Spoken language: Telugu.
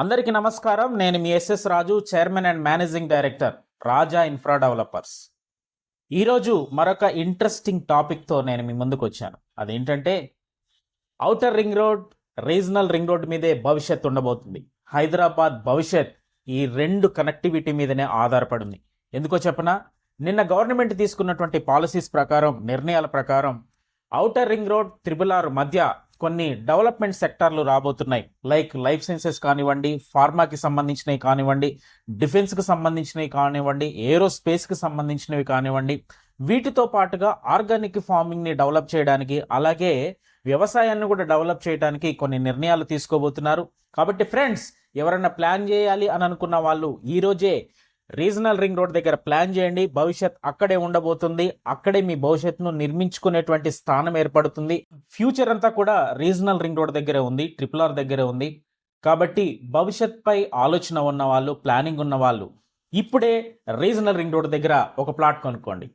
అందరికీ నమస్కారం. నేను మీ S S Raju chairman and managing director Raja infra developers. ఈరోజు మరొక ఇంట్రెస్టింగ్ టాపిక్తో నేను మీ ముందుకు వచ్చాను. అదేంటంటే outer ring road regional ring road మీదే భవిష్యత్ ఉండబోతుంది. హైదరాబాద్ భవిష్యత్ ఈ రెండు కనెక్టివిటీ మీదనే ఆధారపడింది. ఎందుకో చెప్పనా? నిన్న గవర్నమెంట్ తీసుకున్నటువంటి పాలసీస్ ప్రకారం నిర్ణయాల ప్రకారం outer ring road triple R మధ్య కొన్ని డెవలప్మెంట్ సెక్టార్లు రాబోతున్నాయి. లైక్ లైఫ్ సైన్సెస్ కానివ్వండి ఫార్మాకి సంబంధించినవి కానివ్వండి డిఫెన్స్కి సంబంధించినవి కానివ్వండి ఏరోస్పేస్కి సంబంధించినవి కానివ్వండి వీటితో పాటుగా ఆర్గానిక్ ఫార్మింగ్ని డెవలప్ చేయడానికి అలాగే వ్యవసాయాన్ని కూడా డెవలప్ చేయడానికి కొన్ని నిర్ణయాలు తీసుకోబోతున్నారు. కాబట్టి ఫ్రెండ్స్ ఎవరైనా ప్లాన్ చేయాలి అని అనుకున్న వాళ్ళు ఈరోజే రీజనల్ రింగ్ రోడ్ దగ్గర ప్లాన్ చేయండి. భవిష్యత్ అక్కడే ఉండబోతుంది. అక్కడే మీ భవిష్యత్తును నిర్మించుకునేటువంటి స్థానం ఏర్పడుతుంది. ఫ్యూచర్ అంతా కూడా రీజనల్ రింగ్ రోడ్ దగ్గరే ఉంది. ట్రిపుల్ ఆర్ దగ్గరే ఉంది. కాబట్టి భవిష్యత్పై ఆలోచన ఉన్న వాళ్ళు ప్లానింగ్ ఉన్న వాళ్ళు ఇప్పుడే రీజనల్ రింగ్ రోడ్ దగ్గర ఒక ప్లాట్ కొనుక్కోండి.